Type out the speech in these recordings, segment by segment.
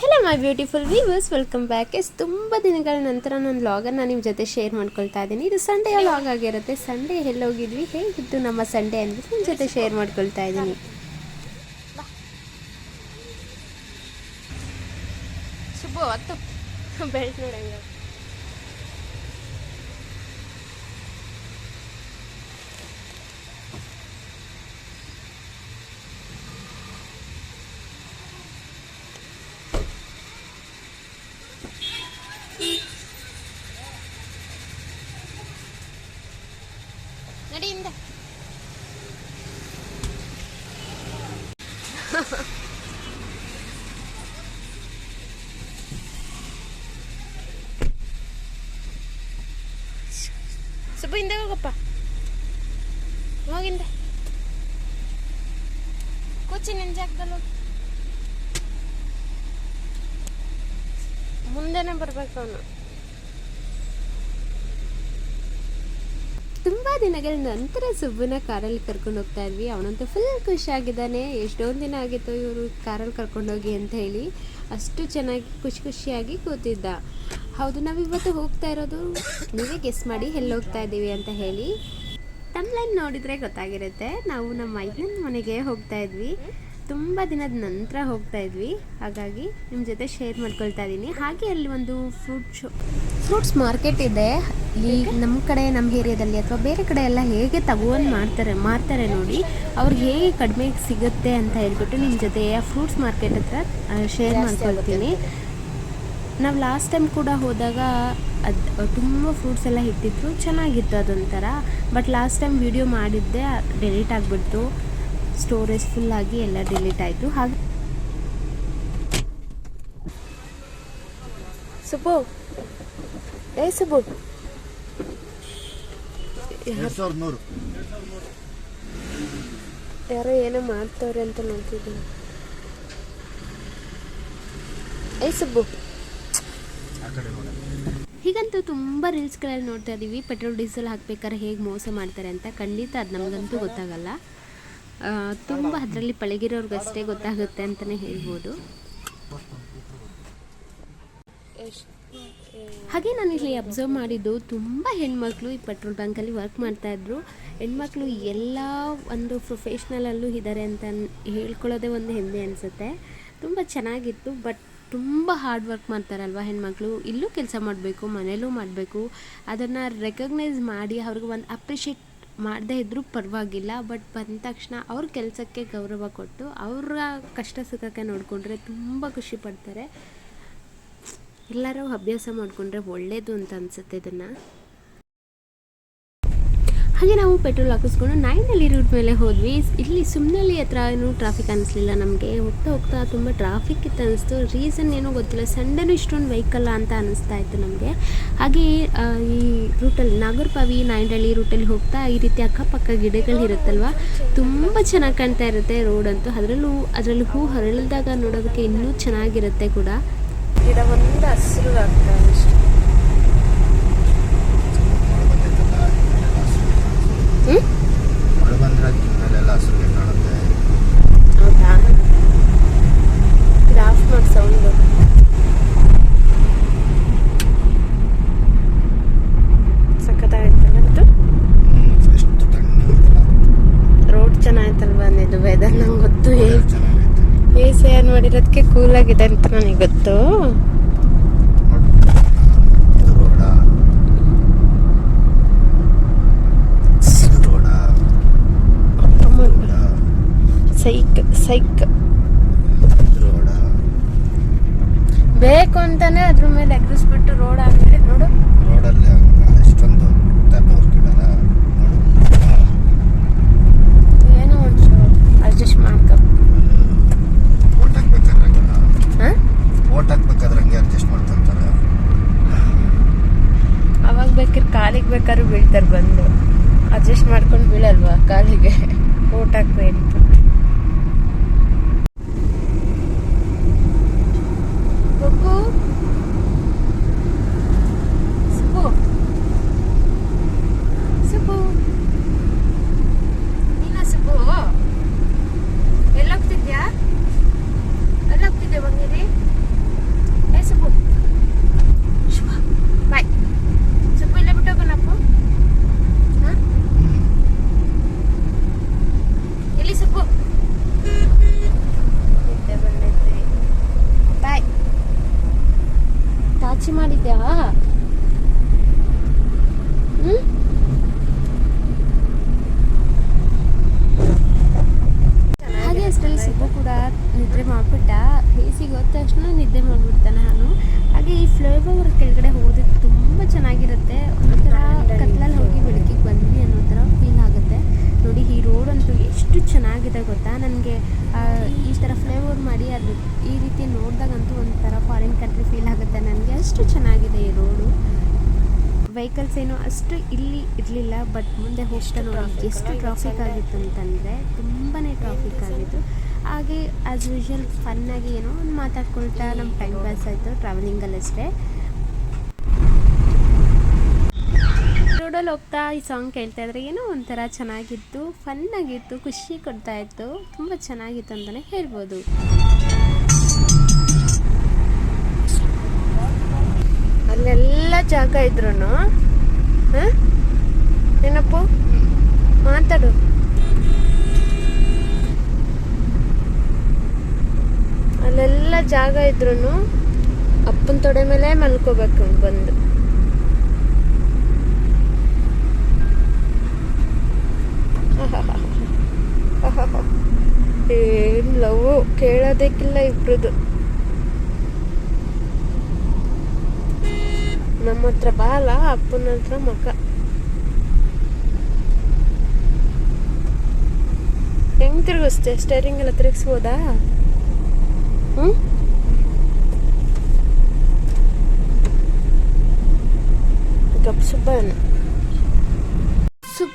Hello my beautiful viewers welcome back S ತುಂಬ ದಿನಗಳ ನಂತರ ನನ್ನ ಲಾಗನ್ನು ನಿಮ್ಮ ಜೊತೆ ಶೇರ್ ಮಾಡ್ಕೊಳ್ತಾ ಇದ್ದೀನಿ ಇದು ಸಂಡೇ ಲಾಗ್ ಆಗಿರುತ್ತೆ. ಸಂಡೇ ಎಲ್ಲೋಗಿದ್ವಿ ಹೇಗಿತ್ತು ನಮ್ಮ ಸಂಡೇ ಅಂದ್ಬಿಟ್ಟು ನಿಮ್ಮ ಜೊತೆ ಶೇರ್ ಮಾಡ್ಕೊಳ್ತಾ ಇದ್ದೀನಿ ಶುಭ ಹತ್ತು. ಬೆಲ್ಟ್ ನೋಡಂಗ ಸುಬ್ಬು ಹಿಂದೆ ಹೋಗಪ್ಪ. ಹೋಗಿಂದೆ. ಕೂಚಿ ನಿನ್ ಜಾಗದಲ್ಲಿ ಹೋಗಿ. ಮುಂದೆನೆ ಬರ್ಬೇಕು ಅವನು. ತುಂಬಾ ದಿನಗಳ ನಂತರ ಸುಬ್ಬನ ಕಾರಲ್ಲಿ ಕರ್ಕೊಂಡು ಹೋಗ್ತಾ ಇದ್ವಿ. ಅವನಂತೂ ಫುಲ್ ಖುಷಿಯಾಗಿದ್ದಾನೆ. ಎಷ್ಟೊಂದು ದಿನ ಆಗಿತ್ತು ಇವರು ಕಾರಲ್ಲಿ ಕರ್ಕೊಂಡೋಗಿ ಅಂತ ಹೇಳಿ. ಅಷ್ಟು ಚೆನ್ನಾಗಿ ಖುಷಿ ಖುಷಿಯಾಗಿ ಕೂತಿದ್ದ. ಹೌದು ನಾವಿವತ್ತು ಹೋಗ್ತಾ ಇರೋದು. ನೀವೇ ಗೆಸ್ ಮಾಡಿ ಎಲ್ಲಿ ಹೋಗ್ತಾ ಇದ್ದೀವಿ ಅಂತ ಹೇಳಿ. ತಮ್ಲೈನ್ ನೋಡಿದರೆ ಗೊತ್ತಾಗಿರುತ್ತೆ ನಾವು ನಮ್ಮ ಮೈದನ ಮನೆಗೆ ಹೋಗ್ತಾ ಇದ್ವಿ. ತುಂಬ ದಿನದ ನಂತರ ಹೋಗ್ತಾ ಇದ್ವಿ. ಹಾಗಾಗಿ ನಿಮ್ಮ ಜೊತೆ ಶೇರ್ ಮಾಡ್ಕೊಳ್ತಾ ಇದ್ದೀನಿ. ಹಾಗೆ ಅಲ್ಲಿ ಒಂದು ಫ್ರೂಟ್ ಶೋ ಫ್ರೂಟ್ಸ್ ಮಾರ್ಕೆಟ್ ಇದೆ. ಈ ನಮ್ಮ ಕಡೆ ನಮ್ಮ ಏರಿಯಾದಲ್ಲಿ ಅಥವಾ ಬೇರೆ ಕಡೆ ಎಲ್ಲ ಹೇಗೆ ತಗೊಂಡು ಮಾಡ್ತಾರೆ ಮಾರ್ತಾರೆ ನೋಡಿ. ಅವ್ರಿಗೆ ಹೇಗೆ ಕಡಿಮೆ ಸಿಗುತ್ತೆ ಅಂತ ಹೇಳ್ಬಿಟ್ಟು ನಿಮ್ಮ ಜೊತೆ ಫ್ರೂಟ್ಸ್ ಮಾರ್ಕೆಟ್ ಹತ್ರ ಶೇರ್ ಮಾಡ್ಕೊಳ್ತೀನಿ. ನಾವು ಲಾಸ್ಟ್ ಟೈಮ್ ಕೂಡ ಹೋದಾಗ ಅದು ತುಂಬ ಫ್ರೂಟ್ಸ್ ಎಲ್ಲ ಇಟ್ಟಿದ್ರು ಚೆನ್ನಾಗಿತ್ತು ಅದೊಂಥರ. ಬಟ್ ಲಾಸ್ಟ್ ಟೈಮ್ ವಿಡಿಯೋ ಮಾಡಿದ್ದೆ ಡೆಲೀಟ್ ಆಗಿಬಿಡ್ತು. ಸ್ಟೋರೇಜ್ ಫುಲ್ ಆಗಿ ಎಲ್ಲ ಡಿಲೀಟ್ ಆಯಿತು. ಹಾಗೆ ಸುಬ್ಬು. ಏ ಸುಬ್ಬು. ಯಾರೋ ಏನೋ ಮಾಡ್ತವ್ರೆ ಅಂತ ನೋಡ್ತಿದ್ದೀನಿ. ಏ ಸುಬ್ಬು. ನೋಡಿ ಹೀಗಂತೂ ತುಂಬ ರೀಲ್ಸ್ಗಳಲ್ಲಿ ನೋಡ್ತಾ ಇದ್ದೀವಿ ಪೆಟ್ರೋಲ್, ಡೀಸೆಲ್ ಹಾಕ್ಬೇಕಾದ್ರೆ ಹೇಗೆ ಮೋಸ ಮಾಡ್ತಾರೆ ಅಂತ. ಖಂಡಿತ ಅದು ನಮಗಂತೂ ಗೊತ್ತಾಗಲ್ಲ. ತುಂಬ ಅದರಲ್ಲಿ ಪಳಗಿರೋರ್ಗಷ್ಟೇ ಗೊತ್ತಾಗುತ್ತೆ ಅಂತಲೇ ಹೇಳ್ಬೋದು. ಹಾಗೆ ನಾನು ಇಲ್ಲಿ ಅಬ್ಸರ್ವ್ ಮಾಡಿದ್ದು ತುಂಬ ಹೆಣ್ಮಕ್ಳು ಈ ಪೆಟ್ರೋಲ್ ಬಂಕಲ್ಲಿ ವರ್ಕ್ ಮಾಡ್ತಾಯಿದ್ರು ಹೆಣ್ಮಕ್ಳು ಎಲ್ಲ ಒಂದು ಪ್ರೊಫೆಷ್ನಲಲ್ಲೂ ಇದ್ದಾರೆ ಅಂತ ಹೇಳ್ಕೊಳ್ಳೋದೇ ಒಂದು ಹೆಮ್ಮೆ ಅನಿಸುತ್ತೆ. ತುಂಬ ಚೆನ್ನಾಗಿತ್ತು, ಬಟ್ ತುಂಬ ಹಾರ್ಡ್ ವರ್ಕ್ ಮಾಡ್ತಾರಲ್ವ ಹೆಣ್ಮಕ್ಳು? ಇಲ್ಲೂ ಕೆಲಸ ಮಾಡಬೇಕು, ಮನೇಲೂ ಮಾಡಬೇಕು. ಅದನ್ನು ರೆಕಗ್ನೈಸ್ ಮಾಡಿ ಅವ್ರಿಗೆ ಒಂದು ಅಪ್ರಿಷಿಯೇಟ್ ಮಾಡದೇ ಇದ್ದರೂ ಪರವಾಗಿಲ್ಲ ಬಟ್ ಬಂದ ತಕ್ಷಣ ಅವ್ರ ಕೆಲಸಕ್ಕೆ ಗೌರವ ಕೊಟ್ಟು ಅವರ ಕಷ್ಟ ಸುಖಕ್ಕೆ ನೋಡಿಕೊಂಡ್ರೆ ತುಂಬ ಖುಷಿ ಪಡ್ತಾರೆ. ಎಲ್ಲರೂ ಅಭ್ಯಾಸ ಮಾಡಿಕೊಂಡ್ರೆ ಒಳ್ಳೆಯದು ಅಂತ ಅನಿಸುತ್ತೆ ಇದನ್ನು. ಹಾಗೆ ನಾವು ಪೆಟ್ರೋಲ್ ಹಾಕಿಸ್ಕೊಂಡು ನೈನಲ್ಲಿ ರೂಟ್ ಮೇಲೆ ಹೋದ್ವಿ. ಇಲ್ಲಿ ಸುಮ್ಮನಲ್ಲಿ ಹತ್ರ ಏನೂ ಟ್ರಾಫಿಕ್ ಅನಿಸ್ಲಿಲ್ಲ ನಮಗೆ. ಹೋಗ್ತಾ ಹೋಗ್ತಾ ತುಂಬ ಟ್ರಾಫಿಕ್ ಇತ್ತು ಅನಿಸ್ತು. ರೀಸನ್ ಏನೂ ಗೊತ್ತಿಲ್ಲ. ಸಂಡೇನೂ ಇಷ್ಟೊಂದು ವೆಹಿಕಲ್ ಅಂತ ಅನಿಸ್ತಾ ಇತ್ತು ನಮಗೆ. ಹಾಗೆ ಈ ರೂಟಲ್ಲಿ ನಾಗರ್ಪಾವಿ ನಾಯಂಡಳ್ಳಿ ರೂಟಲ್ಲಿ ಹೋಗ್ತಾ ಈ ರೀತಿ ಅಕ್ಕಪಕ್ಕ ಗಿಡಗಳು ಇರುತ್ತಲ್ವ? ತುಂಬ ಚೆನ್ನಾಗಿ ಕಾಣ್ತಾ ಇರುತ್ತೆ ರೋಡ್ ಅಂತೂ. ಅದರಲ್ಲೂ, ಅದರಲ್ಲಿ ಹೂ ಹರಳಿದಾಗ ನೋಡೋದಕ್ಕೆ ಇನ್ನೂ ಚೆನ್ನಾಗಿರುತ್ತೆ ಕೂಡ. ಗಿಡ ಒಂದು ಹಸಿರು ಆಗ್ತಾ ಅಷ್ಟೇ ಮಳೆ ಬಂದ್ರೆ ಮೇಲೆಲ್ಲ ಹಸಿರು ಕಾಣುತ್ತೆ ಹೌದಾ ಇದು ಆಫ್ ಮಾಡಿ ಸೌಂಡು ಸಖತ್ತಾಗಿತ್ತಲ್ಲ ಇದು ಹ್ಮ್, ಎಷ್ಟು ತಣ್ಣಗಿತ್ತಲ್ಲ ರೋಡ್ ಚೆನ್ನಾಗಿತ್ತಲ್ವ ಇದು ವೆದರ್ ನಂಗೆ ಗೊತ್ತು Weather ಚೆನ್ನಾಗೈತೆ ಎ ಸಿ ಆನ್ ಮಾಡಿರೋದಕ್ಕೆ ಕೂಲ್ ಆಗಿದೆ ಅಂತ ನನಗೆ ಗೊತ್ತು ನೋಡು. ಇದು ರೋಡ ಇದು ರೋಡ ರೋಡ ಸೈಕ್ ಬೇಕು ಅಂತಾನೆ ಅದ್ರ ಮೇಲೆ ಎಗ್ರಿಸ್ಬಿಟ್ಟು ರೋಡ್ ಹಾಕಿದ್ರೆ ನೋಡು. ರೋಡಲ್ಲಿ ಹಾ. ಏನೋ ಒಂದು ಅಡ್ಜಸ್ಟ್ ಮಾಡ್ಕೊ. ಓಟ್ ಹಾಕ್ಬೇಕಾದ್ರೆ ಹಂಗೆ ಓಟ್ ಅಡ್ಜಸ್ಟ್ ಮಾಡ್ಕೊಂತಾರೆ. ಅವಾಗ ಬೇಕಾದ್ರೆ ಕಾಲಿಗೆ ಬೇಕಾದ್ರೂ ಬೀಳ್ತಾರೆ ಬಂದು. ಅಡ್ಜಸ್ಟ್ ಮಾಡ್ಕೊಂಡು ಬೀಳಲ್ವಾ ಕಾಲಿಗೆ? ಊಟ ಹಾಕ್ಬೇಡಿ ಗೊಗ್ಗು ಸುಬ್ಬು ಸುಬ್ಬು ನೀನ ಸುಬ್ಬು ಎಲ್ಲೋಗ್ತಿದ್ಯಾ ಎಲ್ಲೋಗ್ತಿದ್ಯಾ ಬಂಗಿರಿ ಮಿರ್ಚಿ ಮಾಡಿದ್ಯಾ ಹ್ಮ್ ಹಾಗೆ ಅಷ್ಟರಲ್ಲಿ ಸುಬ್ಬು ಕೂಡ ನಿದ್ರೆ ಮಾಡ್ಬಿಟ್ಟ ಬೇಸಿಗೆ ಹೋದ ತಕ್ಷಣ ನಿದ್ದೆ ಮಾಡ್ಬಿಡ್ತಾನೆ ನಾನು ಹಾಗೆ ಈ ಫ್ಲೇವರ್ ಕೆಳಗಡೆ ಹೋದಿದ್ದು ತುಂಬ ಚೆನ್ನಾಗಿರುತ್ತೆ ಒಂಥರ ಕತ್ಲಲ್ಲಿ ಹೋಗಿ ಬೆಳಕಿಗೆ ಬಂದ್ವಿ ಅನ್ನೋ ಥರ ಫೀಲ್ ಆಗುತ್ತೆ ನೋಡಿ ಈ ರೋಡ್ ಅಂತೂ ಎಷ್ಟು ಚೆನ್ನಾಗಿದೆ ಗೊತ್ತಾ ನನಗೆ ಈ ಥರ ಫ್ಲೇವರ್ ಮಾಡಿ ಅದು ಈ ರೀತಿ ನೋಡಿದಾಗಂತೂ ಒಂಥರ ಫಾರಿನ್ ಕಂಟ್ರಿ ಫೀಲ್ ಆಗುತ್ತೆ ನನಗೆ ಅಷ್ಟು ಚೆನ್ನಾಗಿದೆ ಈ ರೋಡು. ವೆಹಿಕಲ್ಸ್ ಏನು ಅಷ್ಟು ಇಲ್ಲಿ ಇರಲಿಲ್ಲ ಬಟ್ ಮುಂದೆ ಹೋಗ್ತಾ ನೋಡಿ ಎಷ್ಟು ಟ್ರಾಫಿಕ್ ಆಗಿತ್ತು ಅಂತಂದರೆ ತುಂಬಾ ಟ್ರಾಫಿಕ್ ಆಗಿತ್ತು. ಹಾಗೆ ಆ್ಯಸ್ ಯೂಶ್ವಲ್ ಫನ್ನಾಗಿ ಏನೋ ಒಂದು ಮಾತಾಡ್ಕೊಳ್ತಾ ನಮ್ಮ ಟೈಮ್ ಪಾಸ್ ಆಯಿತು ಟ್ರಾವೆಲಿಂಗಲ್ಲಷ್ಟೇ ರೋಡಲ್ಲಿ ಹೋಗ್ತಾ ಈ ಸಾಂಗ್ ಕೇಳ್ತಾ ಇದ್ರೆ ಏನೋ ಒಂಥರ ಚೆನ್ನಾಗಿತ್ತು ಫನ್ನಾಗಿತ್ತು ಖುಷಿ ಕೊಡ್ತಾ ಇತ್ತು ತುಂಬ ಚೆನ್ನಾಗಿತ್ತು ಅಂತಲೇ ಹೇಳ್ಬೋದು. ಅಲ್ಲೆಲ್ಲ ಜಾಗ ಇದ್ರು ಏನಪ್ಪು? ಮಾತಾಡು. ಅಲ್ಲೆಲ್ಲ ಜಾಗ ಇದ್ರು ಅಪ್ಪನ ತೊಡೆ ಮೇಲೆ ಮಲ್ಕೋಬೇಕು ಬಂದು. ಏನ್ ಲವ್? ಕೇಳೋದಕ್ಕಿಲ್ಲ ಇಬ್ರದು. ನಮ್ಮ ಹತ್ರ ಬಾಲ ಅಪ್ಪನ ಹತ್ರ ಮಕ ಹೆಂಗ್ ತಿರುಗಿಸ್ತೆ ಸ್ಟೇರಿಂಗ್ ಎಲ್ಲ ತಿರುಗಿಸ್ಬೋದಾ? ಹ್ಮ್? ಗಪ್ಸುಬ್ಬನ್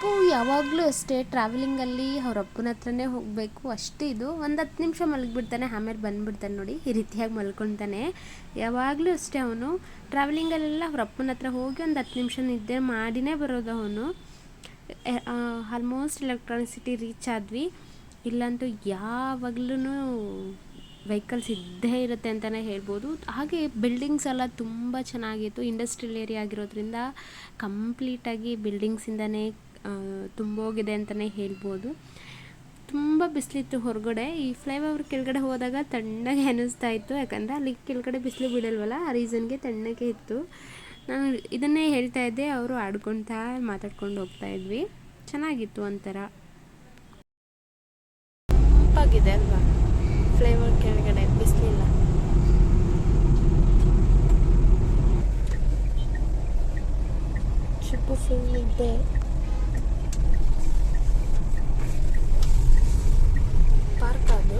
ಸುಬ್ಬು ಯಾವಾಗಲೂ ಅಷ್ಟೇ ಟ್ರಾವೆಲಿಂಗಲ್ಲಿ ಅವ್ರ ಅಪ್ಪನ ಹತ್ರನೇ ಹೋಗಬೇಕು, ಅಷ್ಟೇ ಇದು. ಒಂದು ಹತ್ತು ನಿಮಿಷ ಮಲಗಿಬಿಡ್ತಾನೆ, ಆಮೇಲೆ ಬಂದುಬಿಡ್ತಾನೆ ನೋಡಿ, ಈ ರೀತಿಯಾಗಿ ಮಲ್ಕೊತಾನೆ. ಯಾವಾಗಲೂ ಅಷ್ಟೇ ಅವನು. ಟ್ರಾವೆಲಿಂಗಲ್ಲೆಲ್ಲ ಅವ್ರ ಅಪ್ಪನ ಹತ್ರ ಹೋಗಿ ಒಂದು ಹತ್ತು ನಿಮಿಷ ನಿದ್ದೆ ಮಾಡಿನೇ ಬರೋದು ಅವನು. ಆಲ್ಮೋಸ್ಟ್ ಎಲೆಕ್ಟ್ರಾನಿಸಿಟಿ ರೀಚ್ ಆದ್ವಿ. ಇಲ್ಲಂತೂ ಯಾವಾಗ್ಲೂ ವೆಹಿಕಲ್ಸ್ ಇದ್ದೇ ಇರುತ್ತೆ ಅಂತಲೇ ಹೇಳ್ಬೋದು. ಹಾಗೆ ಬಿಲ್ಡಿಂಗ್ಸ್ ಎಲ್ಲ ತುಂಬ ಚೆನ್ನಾಗಿತ್ತು. ಇಂಡಸ್ಟ್ರಿಯಲ್ ಏರಿಯಾ ಆಗಿರೋದ್ರಿಂದ ಕಂಪ್ಲೀಟಾಗಿ ಬಿಲ್ಡಿಂಗ್ಸಿಂದನೇ ತುಂಬೋಗಿದೆ ಅಂತಲೇ ಹೇಳ್ಬೋದು. ತುಂಬ ಬಿಸಿಲಿತ್ತು ಹೊರಗಡೆ. ಈ ಫ್ಲೈಓವರ್ ಕೆಳಗಡೆ ಹೋದಾಗ ತಣ್ಣಗೆ ಅನ್ನಿಸ್ತಾ ಇತ್ತು. ಯಾಕಂದರೆ ಅಲ್ಲಿ ಕೆಳಗಡೆ ಬಿಸಿಲು ಬಿಡಲ್ವಲ್ಲ ಆ ರೀಸನ್ಗೆ ತಣ್ಣಗೆ ಇತ್ತು. ನಾನು ಇದನ್ನೇ ಹೇಳ್ತಾ ಇದ್ದೆ. ಅವರು ಆಡ್ಕೊಳ್ತಾ ಮಾತಾಡ್ಕೊಂಡು ಹೋಗ್ತಾ ಇದ್ವಿ. ಚೆನ್ನಾಗಿತ್ತು ಒಂಥರ. ತಂಪಾಗಿದೆ ಅಲ್ವಾ? ಫ್ಲೇವರ್ ಕೆಳಗಡೆ ಬಿಸಿಲಿಲ್ಲ. ಫುಲ್ ಇದೆ ಪಾರ್ಕ್ ಅದು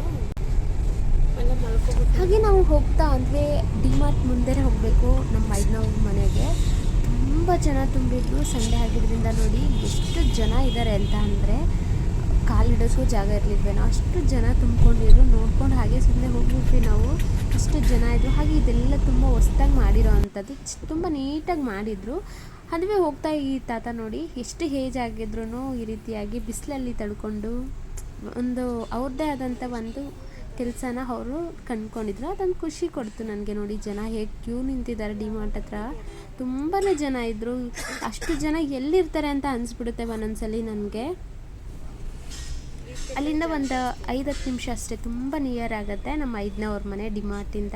ಎಲ್ಲ ಮಲ್ಕೊಬಿಟ್ಟು ಹಾಗೆ ನಾವು ಹೋಗ್ತಾ ಅಂದರೆ ಡಿಮಾರ್ಟ್ ಮುಂದೆನೇ ಹೋಗಬೇಕು ನಮ್ಮ ಐದನವ್ರ ಮನೆಗೆ. ತುಂಬ ಜನ ತುಂಬಿದ್ರು, ಸಂಡೆ ಆಗಿದ್ದರಿಂದ ನೋಡಿ ಎಷ್ಟು ಜನ ಇದ್ದಾರೆ ಅಂತ ಅಂದರೆ ಕಾಲಿಡೋಕ್ಕೂ ಜಾಗ ಇರಲಿಲ್ವೇನೋ ಅಷ್ಟು ಜನ ತುಂಬ್ಕೊಂಡಿದ್ರು, ನೋಡ್ಕೊಂಡು ಹಾಗೆ ಸುಮ್ಮನೆ ಹೋಗ್ಬಿಟ್ವಿ ನಾವು. ಅಷ್ಟು ಜನ ಇದ್ದರು ಹಾಗೆ ಇದೆಲ್ಲ ತುಂಬ ಹೊಸ್ದಾಗಿ ಮಾಡಿರೋ ಅಂಥದ್ದು. ತುಂಬ ನೀಟಾಗಿ ಮಾಡಿದರು. ಅದುವೇ ಹೋಗ್ತಾ ಈ ತಾತ ನೋಡಿ, ಎಷ್ಟು ಹೇಜ್ ಆಗಿದ್ರು ಈ ರೀತಿಯಾಗಿ ಬಿಸಿಲಲ್ಲಿ ತಡ್ಕೊಂಡು ಒಂದು ಅವ್ರದ್ದೇ ಆದಂಥ ಒಂದು ಕೆಲಸನ ಅವರು ಕಂಡ್ಕೊಂಡಿದ್ರು. ಅದೊಂದು ಖುಷಿ ಕೊಡ್ತು ನನಗೆ ನೋಡಿ ಜನ ಹೇಗೆ ಕ್ಯೂ ನಿಂತಿದ್ದಾರೆ ಡಿಮಾರ್ಟ್ ಹತ್ರ. ತುಂಬಾ ಜನ ಇದ್ದರು ಅಷ್ಟು ಜನ ಎಲ್ಲಿರ್ತಾರೆ ಅಂತ ಅನಿಸ್ಬಿಡುತ್ತೆ ಒಂದೊಂದ್ಸಲಿ ನನಗೆ. ಅಲ್ಲಿಂದ ಒಂದು ಐದು ಹತ್ತು ನಿಮಿಷ ಅಷ್ಟೇ. ತುಂಬ ನಿಯರ್ ಆಗುತ್ತೆ ನಮ್ಮ ಐದನವ್ರ ಮನೆ ಡಿಮಾರ್ಟಿಂದ.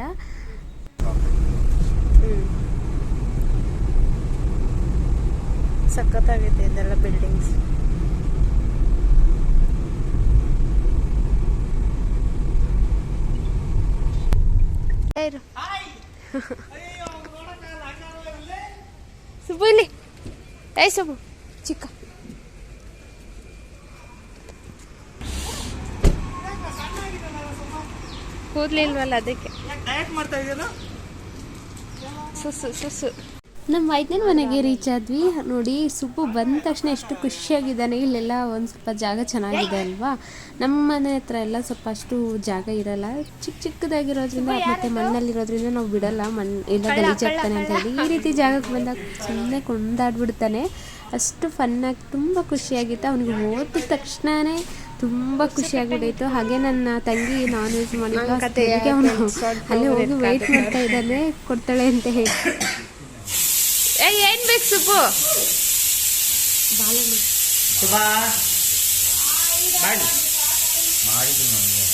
ಸಖತ್ತಾಗೈತೆ ಇದೆಲ್ಲ ಬಿಲ್ಡಿಂಗ್ಸ್ ಇರು. ಸುಬ್ಬು ಇಲ್ಲಿ. ಏ ಸುಬ್ಬು ಚಿಕ್ಕ. ಕೂದಲಿಲ್ವಲ್ಲ ಅದಕ್ಕೆ. ಸುಸು ಸುಸು. ನಮ್ಮ ಐದನೇ ಮನೆಗೆ ರೀಚ್ ಆದ್ವಿ. ನೋಡಿ ಸುಬ್ಬು ಬಂದ ತಕ್ಷಣ ಎಷ್ಟು ಖುಷಿಯಾಗಿದ್ದಾನೆ. ಇಲ್ಲೆಲ್ಲ ಒಂದು ಸ್ವಲ್ಪ ಜಾಗ ಚೆನ್ನಾಗಿದೆ ಅಲ್ವಾ? ನಮ್ಮ ಮನೆ ಹತ್ರ ಎಲ್ಲ ಸ್ವಲ್ಪ ಅಷ್ಟು ಜಾಗ ಇರಲ್ಲ. ಚಿಕ್ಕ ಚಿಕ್ಕದಾಗಿರೋದ್ರಿಂದ ಮತ್ತೆ ಮಣ್ಣಲ್ಲಿರೋದ್ರಿಂದ ನಾವು ಬಿಡಲ್ಲ. ಮಣ್ಣು ಎಲ್ಲ ಗಲೀಜಾಗ್ತಾನೆ ಅಂತ ಹೇಳಿ ಈ ರೀತಿ ಜಾಗಕ್ಕೆ ಬಂದಾಗ ಸುಮ್ಮನೆ ಕೊಂಡಾಡ್ಬಿಡ್ತಾನೆ ಅಷ್ಟು ಫನ್ನಾಗಿ ತುಂಬ ಖುಷಿಯಾಗಿತ್ತು. ಅವನಿಗೆ ಓದಿದ ತಕ್ಷಣವೇ ತುಂಬ ಖುಷಿಯಾಗಿಬಿಟ್ಟಿತ್ತು ಹಾಗೆ ನನ್ನ ತಂಗಿ ನಾನ್ ವೆಜ್ ಅದಕ್ಕೆ ಅವನು ಅಲ್ಲಿ ಹೋಗಿ ವೆಯ್ಟ್ ಮಾಡ್ತಾ ಇದ್ದಾನೆ. ಕೊಡ್ತಾಳೆ ಅಂತ ಹೇಳಿ. ಏ ಏನ್ ಬೇಕು ಸುಬ್ಬು? ಸುಭಾ ಮಾಡಿ. ಮಾಡಿದ್ರು ನನಗೆ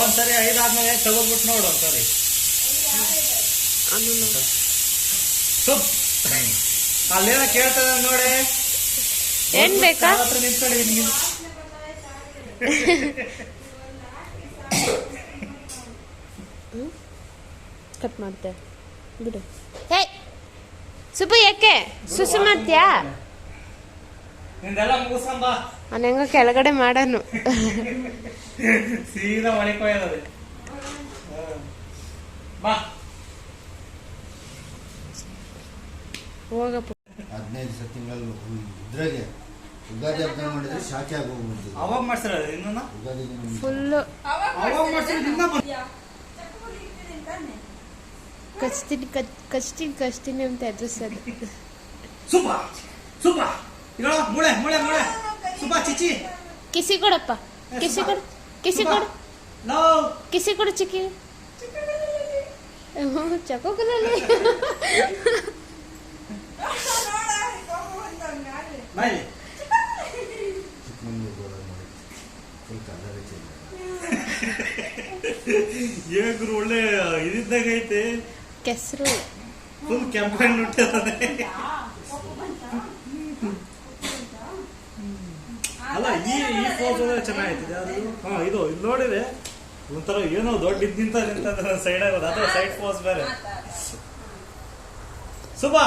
ಒಂದ್ಸರಿ ಐದಾದ್ಮೇಲೆ ತಗೋಬಿಟ್ಟು ನೋಡು ಒಂದ್ಸರಿ. ಸುಪ್ ಅಲ್ಲೇನ ಕೇಳ್ತದ ನೋಡಿ. ಏನ್ ಬೇಕಾ? ನಿಂತ್ಕೊಳ್ಳಿ ನಿಮ್ಗೆ. ಕಟ್ ಮಾಡ್ತೆ. ಬಿಡು. ಹೇ ಸುಬ್ಬು ಯಾಕೆ? ಸುಸು ಮಾಡ್ತೀಯಾ ನಿಂದೆಲ್ಲ ಮುಗಿಸಂಬ ಕೆಳಗಡೆ ಮಾಡನು. ಸೀದಾ ಬಾ. ಹೋಗಪ್ಪ. ಹದಿನೈದು ದಿವಸ ತಿಂಗಳಲ್ಲಿ ಇದ್ರಾಗೆ ಯುಗಾದಿ ಹಬ್ಬ ಮಾಡಿದ್ರೆ ಶಾಖೆ ಆಗೋಗ್ಬಿಡ್ತೀವಿ ಅವಾಗ ಮಾಡ್ಸಿರ ಇನ್ನೂ ಫುಲ್ಲು ಅವಾಗ ಮಾಡ್ಸಿರ ಇನ್ನ ಕಚ್ತೀನಿ ಕಚ್ ಕಚ್ತೀನಿ ಕಚ್ತೀನಿ ಅಂತ ಎದುರಿಸೋದು. ಸುಬ್ಬ ಸುಬ್ಬ. ಇರೋ ಮೂಳೆ ಮೂಳೆ ಮೂಳೆ. ಸುಬ್ಬ ಚಿಚಿ ಕಿಸಿ ಕೊಡಪ್ಪ. ಕಿಸಿ ಕೊಡು ಕಿಸಿ ಕೊಡು. ನೋ ಕಿಸಿ ಕೊಡು ಚಿಕ್ಕಿ. ಚಕೋಕದಲ್ಲಿ ಬಾಯ್ ಏಗ್ರು ಒಳ್ಳೆ ಇದಿದ್ದಾಗ ಐತೆ ಕೆಸರು. ಅಲ್ಲ ಈ ಈ ಫೋಟೋ ಚೆನ್ನಾಗಿತ್ತು ಅದು ಹಾ ಇದು ಇಲ್ಲಿ ನೋಡಿದ್ರೆ ಒಂಥರ ಏನೋ ದೊಡ್ಡ ಇದ್ ನಿಂತ ನಿಂತ ಸೈಡ್ ಆಗೋದು. ಅದೇ ಸೈಡ್ ಫೋಸ್ ಬೇರೆ. ಸುಬಾ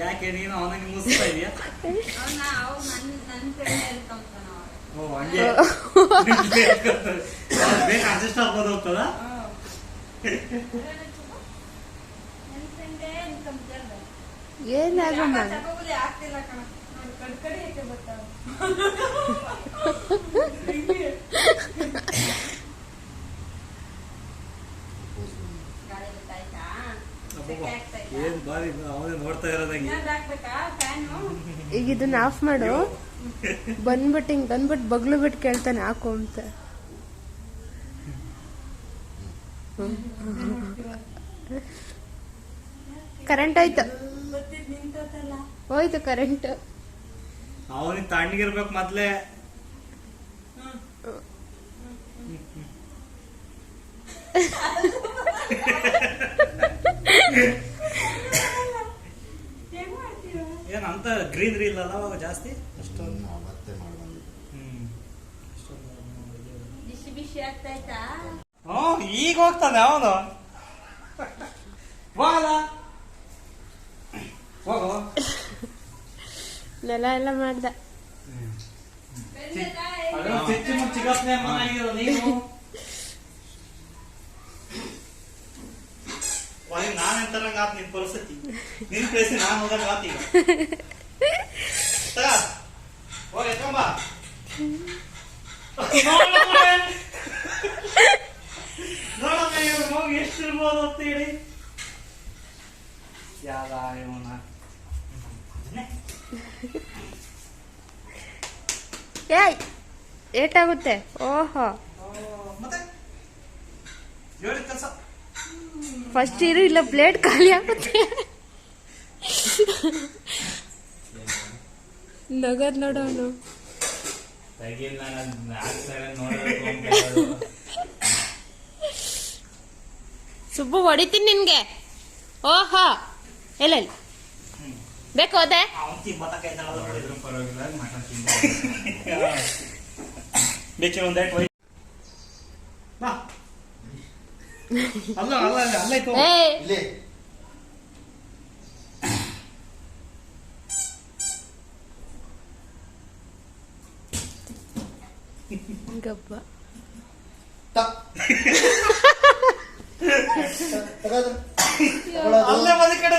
ಯಾಕೆ ನೀನು ಅವನಿಗೆ ಮುಗಿಸ್ತಾ ಇದೀಯಾ? ಓ ಹಂಗೆ. ಬೇಗ ಅಡ್ಜಸ್ಟ್ ಆಗ್ಬೋದು ಹೋಗ್ತದ ಏನಾದ್ರು ಮಾಡಿ. ಏನ್ ಬಾರಿ ಅವನೇ ನೋಡ್ತಾ ಇರೋದಂಗೆ ಈಗ ಇದನ್ನ ಆಫ್ ಮಾಡು. ಬಂದ್ಬಿಟ್ಟು ಹಿಂಗ್ ಬಂದ್ಬಿಟ್ಟು ಬಗ್ಲು ಬಿಟ್ಟು ಕೇಳ್ತಾನೆ ಹಾಕು ಅಂತ. ಕರೆಂಟ್ ಆಯ್ತು. ಹೋಯ್ತು ಕರೆಂಟ್. ಅವನಿಗೆ ತಣ್ಣಗಿರ್ಬೇಕು ಮೊದ್ಲೇ. ಏನು ಅಂತ ಗ್ರೀನರಿ ಇಲ್ಲಲ್ಲ ಅವಾಗ ಜಾಸ್ತಿ? ಅಷ್ಟೊಂದು ಮತ್ತೆ ಮಾಡ್ಬಂದು ಹ್ಮ್. ಬಿಸಿ ಬಿಸಿ ಆಗ್ತಾಯ್ತಾ ಹ್ಮ್ ಈಗ ಹೋಗ್ತಾನೆ ಅವನು. ಹೋಗಲ್ಲ ಹೋಗು. ನೆಲ ಎಲ್ಲ ಮಾಡ್ದ. ಚಿಕ್ಕಪ್ಪನೇ ಮನೆಯಾಗಿರೋ ನೀನು ನಾನು ಎಂತರಂಗ ಆತ್ ನಿನ್ ಪರಿಸ್ಥಿತಿ? ನಿನ್ ಪ್ಲೇಸ್ ನಾನು ಹೋದಾಗ ಆತ್ ಈಗ. ಹೋಗಿ ಎತ್ಕೊಂಬ ನೋಡಮ್ಮ ಇವ್ರು ಹೋಗಿ ಎಷ್ಟು ಇರ್ಬೋದು ಅಂತ ಹೇಳಿ ಇವನ ಏಯ್ ಏಟಾಗುತ್ತೆ? ಓಹೋ. ಫಸ್ಟ್ ಇರು ಇಲ್ಲ ಪ್ಲೇಟ್ ಖಾಲಿ ಆಗುತ್ತೆ. ನಗದ್ ನೋಡೋನು. ಸುಬ್ಬು ಹೊಡಿತೀನಿ ನಿನ್ಗೆ. ಓಹೋ. ಎಲ್ಲ ಬೇಕು ಅದೇ ಗಬ್ಬ. ಅಲ್ಲೇ ಬದಿ ಕಡೆ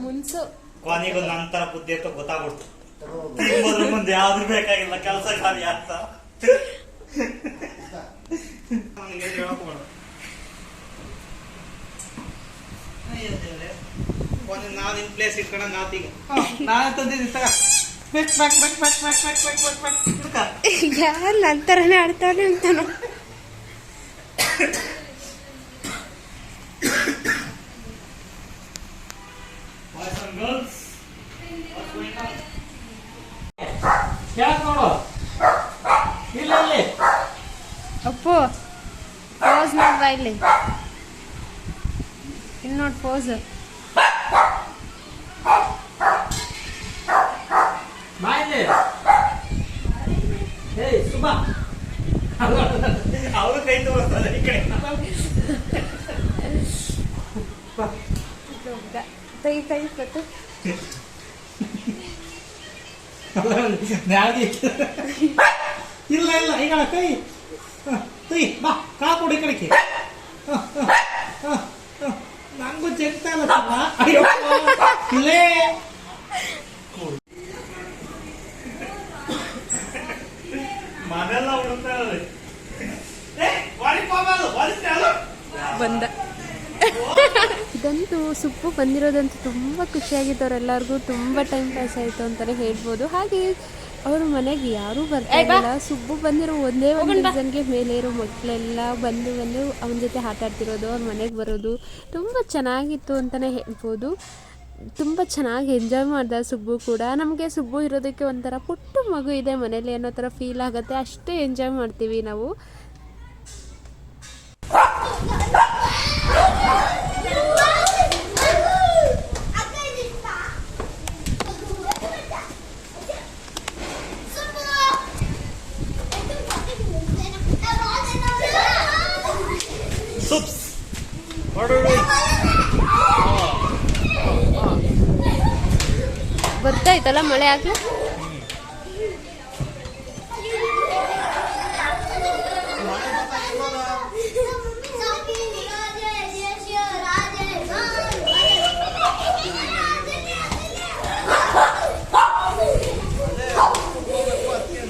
ಮುನ್ಸು ಕೊನೆಗೂ ನಂತರ ಬುದ್ಧಿ ಅಂತ ಗೊತ್ತಾಗ್ಬಿಡ್ತು ತುಂಬೋದ್ರ ಮುಂದೆ ಯಾವ್ದು ಬೇಕಾಗಿಲ್ಲ ಕೆಲಸ ಕಾರ್ಯ ಅಂತ ನಾನು ಇನ್ ಪ್ಲೇಸ್ ಇಟ್ಕೊಂಡ ನಾತೀಗ ನಾನೇ ತಂದಿದ್ದೀನಿ ತಗ ಯಾರು ನಂತರನೇ ಆಡ್ತಾನೆ ಅಂತಾನು ಅಪ್ಪು ಪೋಸ್ ನೋಡ್ರ ಇಲ್ಲಿ ಇಲ್ಲಿ ನೋಡಿ ಪೋಸ್ ಬಾಯಿಲೆ ಏಯ್ ಸುಮ್ಮ ಅವರು ಕೈ ತೋರಿಸ್ತಾರೆ ಈ ಕಡೆ ಕೈ ಕೈ ಕೊಟ್ಟು ನ್ಯಾಗಿ ಇಲ್ಲ ಇಲ್ಲ ಈಗ ಕೈ ಹ, ಕೈ ಬಾ ಕಾ ಕೊಡಿ ಕಡೆಗೆ ಹ, ಹ, ಹ, ಹ. ನಂಗೂ ಚೆಕ್ತಾ ಇಲ್ಲ ಸುಬ್ಬ ಅಯ್ಯೋ ಇಲ್ಲೇ ಮನೆಲ್ಲ ಹುಡುಕ್ತಾರೆ ಬಂದ. ಇದಂತೂ ಸುಪ್ಪು ಬಂದಿರೋದಂತೂ ತುಂಬ ಖುಷಿಯಾಗಿತ್ತು ಅವರೆಲ್ಲರಿಗೂ ತುಂಬ ಟೈಮ್ ಪಾಸ್ ಆಯಿತು ಅಂತಾನೆ ಹೇಳ್ಬೋದು. ಹಾಗೆ ಅವ್ರ ಮನೆಗೆ ಯಾರೂ ಬರ್ತಾ ಇಲ್ಲ ಸುಬ್ಬು ಬಂದಿರೋ ಒಂದೇ ಒಂದು ರೀಸನ್ಗೆ ಮೇಲೆ ಇರೋ ಮಕ್ಕಳೆಲ್ಲ ಬಂದು ಬಂದು ಅವನ ಜೊತೆ ಆಟ ಆಡ್ತಿರೋದು ಅವ್ರ ಮನೆಗೆ ಬರೋದು ತುಂಬ ಚೆನ್ನಾಗಿತ್ತು ಅಂತಾನೆ ಹೇಳ್ಬೋದು. ತುಂಬ ಚೆನ್ನಾಗಿ ಎಂಜಾಯ್ ಮಾಡ್ದ ಸುಬ್ಬು ಕೂಡ. ನಮಗೆ ಸುಬ್ಬು ಇರೋದಕ್ಕೆ ಒಂಥರ ಪುಟ್ಟ ಮಗು ಇದೆ ಮನೇಲಿ ಅನ್ನೋ ಥರ ಫೀಲ್ ಆಗುತ್ತೆ. ಅಷ್ಟೇ ಎಂಜಾಯ್ ಮಾಡ್ತೀವಿ ನಾವು. ಹೊರಡು ಬರ್ತಾಯ್ತಲ್ಲ ಮಳೆ ಆಗಲಿ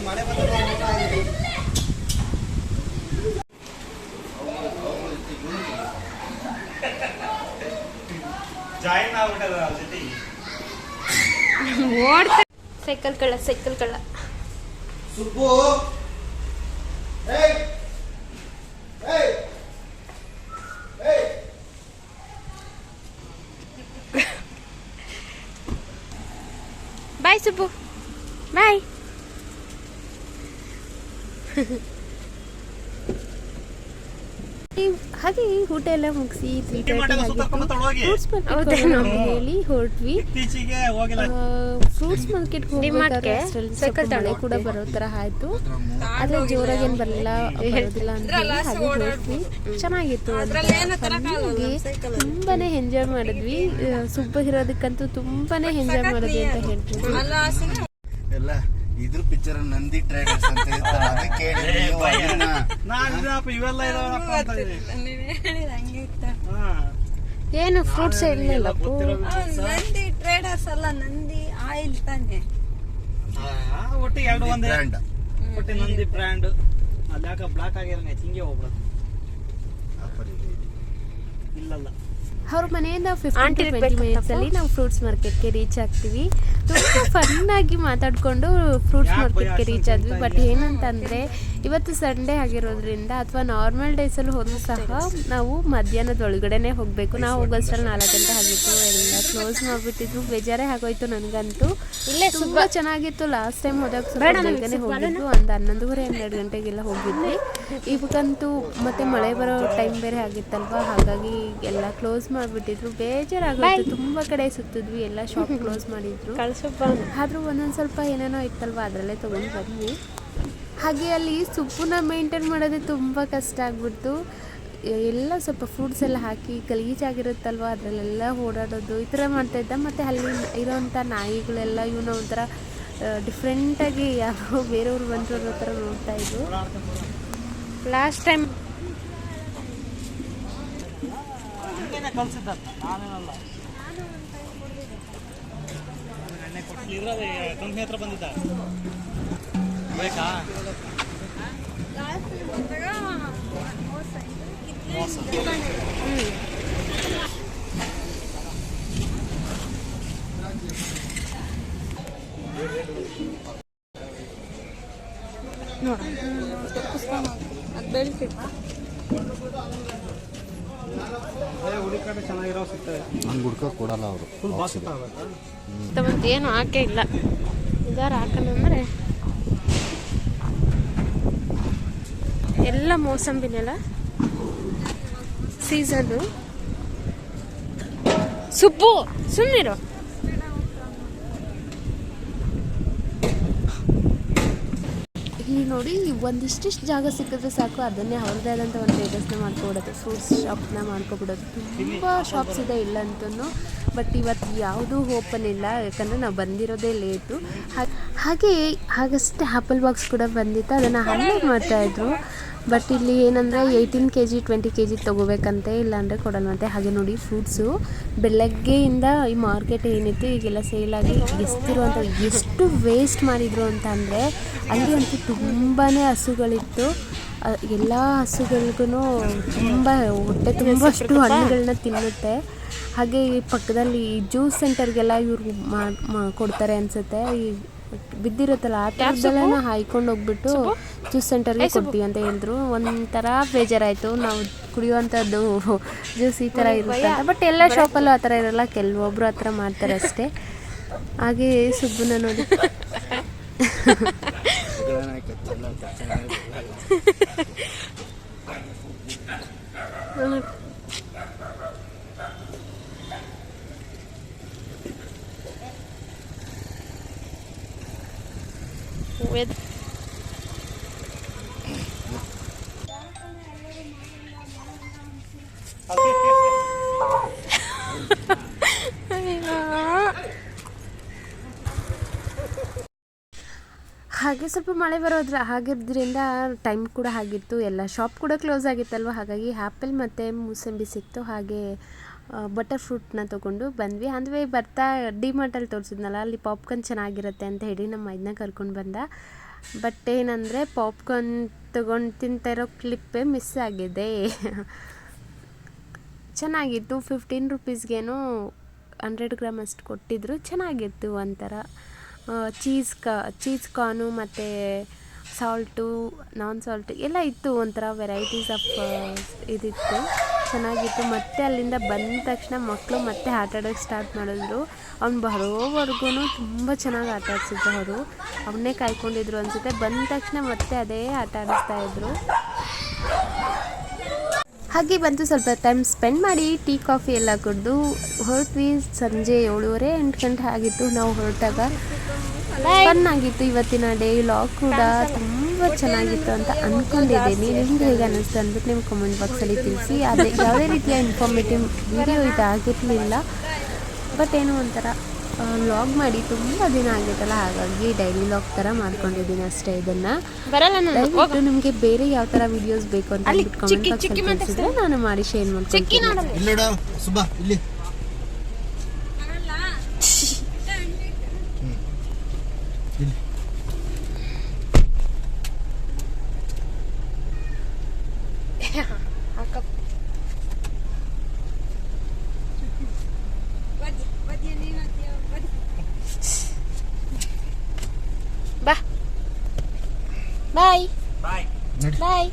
ಮಳೆ ಬಂದ್ರೆ ಜಾಯಿನ್ ಆಗ್ಬಿಟ್ಟದ ಜೊತೆ ಓಡ್ತಾ ಸೈಕಲ್ ಕಳ್ಳ ಸೈಕಲ್ ಕಳ್ಳ. ಸುಬ್ಬು. ಬಾಯ್ ಸುಬ್ಬು. ಬಾಯ್. ಹಾಗೆ ಊಟ ಎಲ್ಲ ಮುಗಿಸಿ ತ್ರೀ ತರ್ಟಿ ಹೋಗಿ. ಹೇಳಿ ಹೊರಟ್ವಿ ಇತ್ತೀಚೆಗೆ ಹೋಗಿಲ್ಲ. ಫ್ರೂಟ್ಸ್ ಮಾರ್ಕೆಟ್ ಹೋಗ್ಬೇಕಾದ್ರೆ ಸ್ವಲ್ಪ ಮಳೆ ಕೂಡ ಬರೋ ತರ ಆಯ್ತು. ಆದ್ರೆ ಜೋರಾಗಿ ಏನ್ ಬರಲಿಲ್ಲ ಬರೋದಿಲ್ಲ ಅಂತ ಹಾಗೆ ಚೆನ್ನಾಗಿತ್ತು ತುಂಬಾನೇ ಎಂಜಾಯ್ ಮಾಡಿದ್ವಿ. ಸುಬ್ಬ ಇರೋದಕ್ಕಂತೂ ತುಂಬಾನೇ ಎಂಜಾಯ್ ಮಾಡಿದ್ವಿ ಅಂತ ಹೇಳ್ತೀವಿ ಎಲ್ಲ ಇದ್ರ ಪಿಕ್ಚರ್ ನಂದಿ ಟ್ರೇಡರ್ಸ್ ಅಂತ ಇರ್ತಾರೆ ನೀವು ಅದನ್ನ ನಾನು ಇದಪ್ಪ ಇವೆಲ್ಲ ಇದಾವಪ್ಪ ಅಂತ. ಏನು ಫ್ರೂಟ್ಸ್ ಇರ್ಲಿಲ್ಲ ನಂದಿ ಟ್ರೇಡರ್ಸ್ ಅಲ್ಲ ನಂದಿ ಆಯಿಲ್ ತಾನೆ ಆ, ಒಟ್ಟಿಗೆ ಎರಡು ಒಂದೇ ಬ್ರ್ಯಾಂಡ್ ಒಟ್ಟು ನಂದಿ ಬ್ರ್ಯಾಂಡ್ ಅಲ್ಲಿ ಯಾಕ ಬ್ಲಾಕ್ ಆಗಿರಂಗೈತೆ ಹಿಂಗೆ ಹೋಗ್ಬಿಡೋದು ಇಲ್ಲಲ್ಲ. ಅವ್ರ ಮನೆಯಿಂದ ಫಿಫ್ಟೀನ್ ಟು ಟ್ವೆಂಟಿ ಮಿನಿಟ್ಸ್ ಅಲ್ಲಿ ನಾವು ಫ್ರೂಟ್ಸ್ ಮಾರ್ಕೆಟ್ಗೆ ರೀಚ್ ಆಗ್ತೀವಿ. ತುಂಬ ಫನ್ನಾಗಿ ಮಾತಾಡಿಕೊಂಡು ಮಾತಾಡ್ಕೊಂಡು ಫ್ರೂಟ್ಸ್ ಮಾರ್ಕೆಟ್ಗೆ ರೀಚ್ ಆದ್ವಿ. ಬಟ್ ಏನಂತಂದ್ರೆ ಇವತ್ತು ಸಂಡೇ ಆಗಿರೋದ್ರಿಂದ ಅಥವಾ ನಾರ್ಮಲ್ ಡೇಸಲ್ಲಿ ಹೋದ್ರೂ ಸಹ ನಾವು ಮಧ್ಯಾಹ್ನದ ಒಳಗಡೆನೆ ಹೋಗಬೇಕು. ನಾವು ಹೋಗೋಷ್ಟ್ರಲ್ಲಿ ನಾಲ್ಕು ಗಂಟೆ ಆಗಿತ್ತು. ಎಲ್ಲ ಕ್ಲೋಸ್ ಮಾಡಿಬಿಟ್ಟಿದ್ರು ಬೇಜಾರೇ ಆಗೋಯ್ತು ನನಗಂತೂ. ಇಲ್ಲೇ ತುಂಬ ಚೆನ್ನಾಗಿತ್ತು. ಲಾಸ್ಟ್ ಟೈಮ್ ಹೋದಾಗ ಬೇಗನೆ ಹೋಗಿದ್ದು. ಒಂದು ಹನ್ನೊಂದುವರೆ ಹನ್ನೆರಡು ಗಂಟೆಗೆಲ್ಲ ಹೋಗಿದ್ವಿ. ಇವಾಗಂತೂ ಮತ್ತೆ ಮಳೆ ಬರೋ ಟೈಮ್ ಬೇರೆ ಆಗಿತ್ತಲ್ವಾ? ಹಾಗಾಗಿ ಎಲ್ಲ ಕ್ಲೋಸ್ ಮಾಡಿಬಿಟ್ಟಿದ್ರು. ಬೇಜಾರಾಗೋಯ್ತು. ತುಂಬ ಕಡೆ ಸುತ್ತಿದ್ವಿ. ಎಲ್ಲ ಶಾಪ್ ಕ್ಲೋಸ್ ಮಾಡಿದ್ರು. ಆದರೂ ಒಂದೊಂದು ಸ್ವಲ್ಪ ಏನೇನೋ ಇತ್ತಲ್ವ, ಅದರಲ್ಲೇ ತೊಗೊಂಡು ಬಂದ್ವಿ ಹಾಗೆ ಅಲ್ಲಿ ಸೊಪ್ಪನ್ನ ಮೇಂಟೈನ್ ಮಾಡೋದೇ ತುಂಬ ಕಷ್ಟ ಆಗ್ಬಿಡ್ತು. ಎಲ್ಲ ಸ್ವಲ್ಪ ಫ್ರೂಟ್ಸ್ ಎಲ್ಲ ಹಾಕಿ ಗಲೀಜಾಗಿರುತ್ತಲ್ವ ಅದರಲ್ಲೆಲ್ಲ ಓಡಾಡೋದು, ಈ ಥರ ಮಾಡ್ತಾಯಿದ್ದ ಮತ್ತು ಅಲ್ಲಿ ಇರೋವಂಥ ನಾಯಿಗಳೆಲ್ಲ ಇವನ್ನ ಒಂಥರ ಡಿಫ್ರೆಂಟಾಗಿ ಯಾರೋ ಬೇರೆಯವ್ರು ಬಂದರು ಅನ್ನೋ ಥರ ನೋಡ್ತಾ ಇದ್ರು. ಲಾಸ್ಟ್ ಟೈಮ್ ಎಣ್ಣೆ ಕೊಟ್ಟು ಇರೋದು ಕಂಪ್ನಿ ಹತ್ರ ಬಂದಿದ್ದ. ಬೇಕಾ? ನೋಡ. ಅದು ಸಿಗ್ತವೆ ಹಂಗೆ ಹುಡ್ಕಕ್ ಕೊಡಲ್ಲ ಅವರು. ಮತ್ತೆ ಏನು ಹಾಕೇ ಇಲ್ಲ. ಇದಾರ ಹಾಕನಂದ್ರೆ ಎಲ್ಲ ಮೋಸಂಬಿನೆಲ್ಲ ಸೀಸನ್ನು ಸುಬ್ಬು ಸುಮ್ಮನಿರು ಇಲ್ಲಿ ನೋಡಿ, ಒಂದಿಷ್ಟಿಷ್ಟು ಜಾಗ ಸಿಕ್ಕಿದ್ರೆ ಸಾಕು. ಅದನ್ನೇ ಅವ್ರದ್ದೇ ಆದಂಥ ಒಂದು ಟೇಬಲ್ಸ್ನ ಮಾಡ್ಕೊಬಿಡೋದು. ಫ್ರೂಟ್ಸ್ ಶಾಪ್ನ ಮಾಡ್ಕೊಬಿಡೋದು. ತುಂಬ ಶಾಪ್ಸ್ ಇದೆ ಇಲ್ಲ ಅಂತೂ ಬಟ್ ಇವತ್ತು ಯಾವುದೂ ಓಪನ್ ಇಲ್ಲ. ಯಾಕಂದರೆ ನಾವು ಬಂದಿರೋದೇ ಲೇಟು ಹಾಗೆ, ಹಾಗಷ್ಟೇ ಆ್ಯಪಲ್ ಬಾಕ್ಸ್ ಕೂಡ ಬಂದಿತ್ತು. ಅದನ್ನು ಹಂಗೆ ಮಾಡ್ತಾಯಿದ್ರು ಬಟ್ ಇಲ್ಲಿ ಏನಂದರೆ eighteen K G twenty K G ತೊಗೋಬೇಕಂತೆ, ಇಲ್ಲಾಂದರೆ ಕೊಡಲ್ವಂತೆ. ಹಾಗೆ ನೋಡಿ ಫ್ರೂಟ್ಸು ಬೆಳಗ್ಗೆಯಿಂದ ಈ ಮಾರ್ಕೆಟ್ ಏನಿತ್ತು, ಈಗೆಲ್ಲ ಸೇಲಾಗಿ ಎಸ್ತಿರುವಂಥ ಎಷ್ಟು ವೇಸ್ಟ್ ಮಾಡಿದರು ಅಂತ ಅಂದರೆ, ಅಲ್ಲಿ ಅಂತೂ ತುಂಬಾ ಹಸುಗಳಿತ್ತು. ಎಲ್ಲ ಹಸುಗಳಿಗೂ ತುಂಬ, ಹೊಟ್ಟೆ ತುಂಬಷ್ಟು ಹಣ್ಣುಗಳನ್ನ ತಿನ್ನುತ್ತೆ. ಹಾಗೆ ಈ ಪಕ್ಕದಲ್ಲಿ ಜ್ಯೂಸ್ ಸೆಂಟರ್ಗೆಲ್ಲ ಇವ್ರು ಕೊಡ್ತಾರೆ ಅನಿಸುತ್ತೆ. ಈ ಬಿದ್ದಿರುತ್ತಲ್ಲ ಆ ಥರದ್ದೆಲ್ಲ ಹಾಯ್ಕೊಂಡು ಹೋಗ್ಬಿಟ್ಟು ಜ್ಯೂಸ್ ಸೆಂಟರ್ಗೆ ಕೊಡ್ತೀವಿ ಅಂತ ಹೇಳಿದ್ರು. ಒಂಥರ ಬೇಜಾರಾಯಿತು. ನಾವು ಕುಡಿಯುವಂಥದ್ದು ಜ್ಯೂಸ್ ಈ ಥರ ಇರುತ್ತೆ ಅಂತ. ಬಟ್ ಎಲ್ಲ ಶಾಪಲ್ಲೂ ಆ ಥರ ಇರಲ್ಲ. ಕೆಲವೊಬ್ರು ಆ ಥರ ಮಾಡ್ತಾರೆ ಅಷ್ಟೇ. ಹಾಗೆ ಸುಬ್ಬನ ನೋಡಿ. ಹಾಗೆ ಸ್ವಲ್ಪ ಮಳೆ ಬರೋದ್ರ ಆಗಿದ್ದರಿಂದ ಟೈಮ್ ಕೂಡ ಆಗಿತ್ತು ಎಲ್ಲ ಶಾಪ್ ಕೂಡ ಕ್ಲೋಸ್ ಆಗಿತ್ತಲ್ವ? ಹಾಗಾಗಿ ಆ್ಯಪಲ್ ಮತ್ತು ಮೂಸಂಬಿ ಸಿಕ್ತು. ಹಾಗೆ ಬಟರ್ ಫ್ರೂಟ್ನ ತೊಗೊಂಡು ಬಂದ್ವಿ. ಅಂದ್ವೇ ಬರ್ತಾ ಡಿ ಮಾರ್ಟಲ್ಲಿ ತೋರಿಸಿದ್ನಲ್ಲ, ಅಲ್ಲಿ ಪಾಪ್ಕಾರ್ನ್ ಚೆನ್ನಾಗಿರುತ್ತೆ ಅಂತ ಹೇಳಿ ನಮ್ಮ ಇದನ್ನ ಕರ್ಕೊಂಡು ಬಂದ. ಬಟ್ ಏನಂದರೆ ಪಾಪ್ಕಾರ್ನ್ ತೊಗೊಂಡು ತಿಂತಾ ಇರೋ ಕ್ಲಿಪ್ಪೇ ಮಿಸ್ ಆಗಿದೆ. ಚೆನ್ನಾಗಿತ್ತು. ಫಿಫ್ಟೀನ್ ರುಪೀಸ್ಗೇನೋ ಹಂಡ್ರೆಡ್ ಗ್ರಾಮ್ ಅಷ್ಟು ಕೊಟ್ಟಿದ್ರು. ಚೆನ್ನಾಗಿತ್ತು ಒಂಥರ. ಚೀಸ್ ಕಾ, ಚೀಸ್ ಕಾರ್ನು ಮತ್ತು ಸಾಲ್ಟು, ನಾನ್ ಸಾಲ್ಟು ಎಲ್ಲ ಇತ್ತು ಒಂಥರ ವೆರೈಟೀಸ್ ಆಫ್ ಇದಿತ್ತು. ಚೆನ್ನಾಗಿತ್ತು. ಮತ್ತೆ ಅಲ್ಲಿಂದ ಬಂದ ತಕ್ಷಣ ಮಕ್ಕಳು ಮತ್ತೆ ಆಟ ಆಡೋಕ್ಕೆ ಸ್ಟಾರ್ಟ್ ಮಾಡಿದ್ರು. ಅವ್ನು ಬರೋವರೆಗೂ ತುಂಬ ಚೆನ್ನಾಗಿ ಆಟ ಆಡ್ಸಿದ್ರು ಅವರು. ಅವನ್ನೇ ಕಾಯ್ಕೊಂಡಿದ್ರು ಅನಿಸುತ್ತೆ. ಬಂದ ತಕ್ಷಣ ಮತ್ತೆ ಅದೇ ಆಟ ಆಡಿಸ್ತಾ ಇದ್ರು. ಹಾಗೆ ಬಂತು ಸ್ವಲ್ಪ ಟೈಮ್ ಸ್ಪೆಂಡ್ ಮಾಡಿ ಟೀ ಕಾಫಿ ಎಲ್ಲ ಕುಡಿದು ಹೊರಟ್ವಿ. ಸಂಜೆ ಏಳುವರೆ ಎಂಟು ಗಂಟೆ ಆಗಿತ್ತು ನಾವು ಹೊರಟಾಗ. ಫನ್ ಆಗಿತ್ತು ಇವತ್ತಿನ ಡೇ ಲಾಕ್ ಕೂಡ ತುಂಬ ಚೆನ್ನಾಗಿತ್ತು ಅಂತ ಅನ್ಕೊಂಡಿದ್ದೀನಿ. ನಿಮ್ಗೆ ಹೇಗೆ ಅನ್ನಿಸ್ತು ಅಂದ್ಬಿಟ್ಟು ನೀವು ಕಮೆಂಟ್ ಬಾಕ್ಸಲ್ಲಿ ತಿಳಿಸಿ. ಅದೇ ಯಾವುದೇ ರೀತಿಯ ಇನ್ಫಾರ್ಮೇಟಿವ್ ವಿಡಿಯೋ ಇದಾಗಿರಲಿಲ್ಲ ಬಟ್ ಏನು ಒಂಥರ ಲಾಗ್ ಮಾಡಿ ತುಂಬ ದಿನ ಆಗೈತಲ್ಲ ಹಾಗಾಗಿ ಡೈಲಿ ಲಾಗ್ ಥರ ಮಾಡ್ಕೊಂಡಿದ್ದೀನಿ ಅಷ್ಟೇ ಇದನ್ನು. ದಯವಿಟ್ಟು ನಿಮಗೆ ಬೇರೆ ಯಾವ ಥರ ವಿಡಿಯೋಸ್ ಬೇಕು ಅಂತ ಕಮೆಂಟ್ ಬಾಕ್ಸಲ್ಲಿ ತಿಳಿಸಿದ್ರೆ ನಾನು ಮಾಡಿ ಶೇರ್ ಮಾಡ್ತೀನಿ ಇಲ್ಲಿ ನೋಡು ಸುಬ್ಬ ಇಲ್ಲಿ ಇಲ್ಲಿ ಬದಿ ಬದಿ ನೀನು ಹಾಕ್ತೀಯ, ಬದಿ. ಬಾ ಬಾಯ್ ನಡಿ. ಬಾಯ್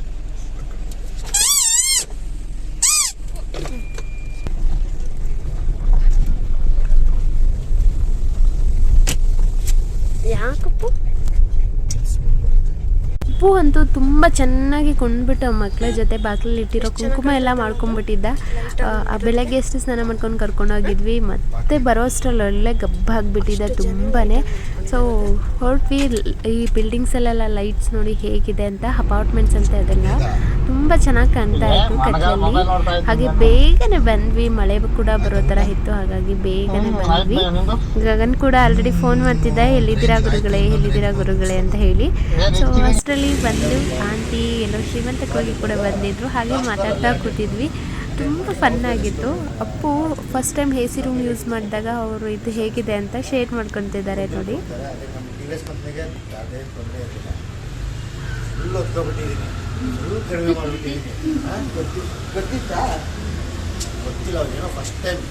ಯಾಕಪ್ಪು ಅಪ್ಪು ಅಂತೂ ತುಂಬ ಚೆನ್ನಾಗಿ ಕೊಂಡ್ಬಿಟ್ಟು ಮಕ್ಕಳ ಜೊತೆ ಬಾಗಿಲಲ್ಲಿ ಇಟ್ಟಿರೋ ಕುಂಕುಮ ಎಲ್ಲ ಮಾಡ್ಕೊಂಡ್ಬಿಟ್ಟಿದ್ದ ಆ, ಬೆಳಗ್ಗೆ ಎಷ್ಟು ಸ್ನಾನ ಮಾಡ್ಕೊಂಡು ಕರ್ಕೊಂಡೋಗಿದ್ವಿ. ಮತ್ತೆ ಬರೋ ಅಷ್ಟರಲ್ಲಿ ಒಳ್ಳೆ ಗಬ್ಬಾಗ್ಬಿಟ್ಟಿದ್ದ ತುಂಬಾ ಸೊ ಹೊರಟ್ವಿ ಈ ಬಿಲ್ಡಿಂಗ್ಸಲ್ಲೆಲ್ಲ ಲೈಟ್ಸ್ ನೋಡಿ ಹೇಗಿದೆ ಅಂತ ಅಪಾರ್ಟ್ಮೆಂಟ್ಸ್ ಅಂತ ಅದೆಲ್ಲ ತುಂಬ ಚೆನ್ನಾಗಿ ಕಾಣ್ತಾ ಇತ್ತು ಕಟ್ಟಲ್ಲಿ ಹಾಗೆ ಬೇಗನೆ ಬಂದ್ವಿ ಮಳೆ ಕೂಡ ಬರೋ ಥರ ಇತ್ತು ಹಾಗಾಗಿ ಬೇಗನೆ ಬಂದ್ವಿ. ಗಗನ್ ಕೂಡ ಆಲ್ರೆಡಿ ಫೋನ್ ಮಾಡ್ತಿದ್ದ ಎಲ್ಲಿದ್ದೀರಾ ಗುರುಗಳೇ ಎಲ್ಲಿದ್ದೀರಾ ಗುರುಗಳೇ ಅಂತ ಹೇಳಿ. ಸೊ ಅಷ್ಟರಲ್ಲಿ ಬಂದು ಆಂಟಿ ಎಲ್ಲೋ ಶ್ರೀಮಂತಕ್ಕೆ ಹೋಗಿ ಕೂಡ ಬಂದಿದ್ರು ಹಾಗೆ ಮಾತಾಡ್ತಾ ಕೂತಿದ್ವಿ. ತುಂಬ ಫನ್ ಆಗಿತ್ತು. Appu first time A C room use ಮಾಡಿದಾಗ ಅವರು ಇದು ಹೇಗಿದೆ ಅಂತ ಶೇರ್ ಮಾಡ್ಕೊತಿದ್ದಾರೆ ನೋಡಿ. ಗೊತ್ತಿಲ್ಲ ಫಸ್ಟ್ ಟೈಮ್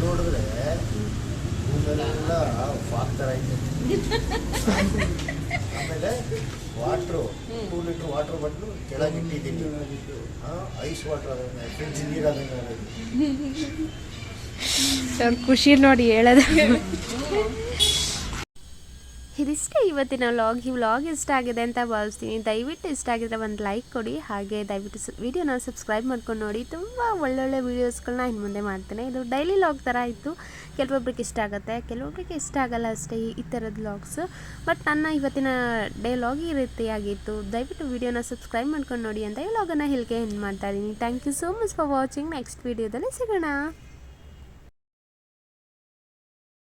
ನೋಡಿದ್ರೆ ಫಾಕ್ತರ ಇದೆ ಆಮೇಲೆ ವಾಟ್ರು ಟೂ ಲೀಟ್ರ್ ಕೆಳಗಿಟ್ಟಿದ್ದೀನಿ. ಐಸ್ ವಾಟರ್ ಅದನ್ನ ಫ್ರಿಡ್ಜ್ ನೀರು ಅದನ್ನ ಖುಷಿ ನೋಡಿ ಹೇಳೋದು. ಇದಿಷ್ಟೇ ಇವತ್ತಿನ ವ್ಲಾಗ್ ಈ ವ್ಲಾಗ್ ಇಷ್ಟ ಆಗಿದೆ ಅಂತ ಭಾವಿಸ್ತೀನಿ. ದಯವಿಟ್ಟು ಇಷ್ಟ ಆಗಿದ್ರೆ ಒಂದು ಲೈಕ್ ಕೊಡಿ. ಹಾಗೆ ದಯವಿಟ್ಟು ಸ ವಿಡಿಯೋನ ಸಬ್ಸ್ಕ್ರೈಬ್ ಮಾಡ್ಕೊಂಡು ನೋಡಿ. ತುಂಬ ಒಳ್ಳೊಳ್ಳೆ ವೀಡಿಯೋಸ್ಗಳನ್ನ ಇನ್ನು ಮುಂದೆ ಮಾಡ್ತೇನೆ. ಇದು ಡೈಲಿ ಲಾಗ್ ಥರ ಇತ್ತು. ಕೆಲವೊಬ್ರಿಗೆ ಇಷ್ಟ ಆಗುತ್ತೆ, ಕೆಲವೊಬ್ರಿಗೆ ಇಷ್ಟ ಆಗಲ್ಲ ಅಷ್ಟೇ ಈ- ಥರದ ವ್ಲಾಗ್ಸು ಬಟ್ ನನ್ನ ಇವತ್ತಿನ ಡೇ ಲಾಗ್ ಈ ರೀತಿಯಾಗಿತ್ತು ದಯವಿಟ್ಟು ವೀಡಿಯೋನ ಸಬ್ಸ್ಕ್ರೈಬ್ ಮಾಡ್ಕೊಂಡು ನೋಡಿ ಅಂತ ಈ ವ್ಲಾಗನ್ನು ಹೇಳಿಕೆ ಎಂಡ್ ಮಾಡ್ತಾ ಇದ್ದೀನಿ. Thank you so much for watching next ವೀಡಿಯೋದಲ್ಲಿ ಸಿಗೋಣ.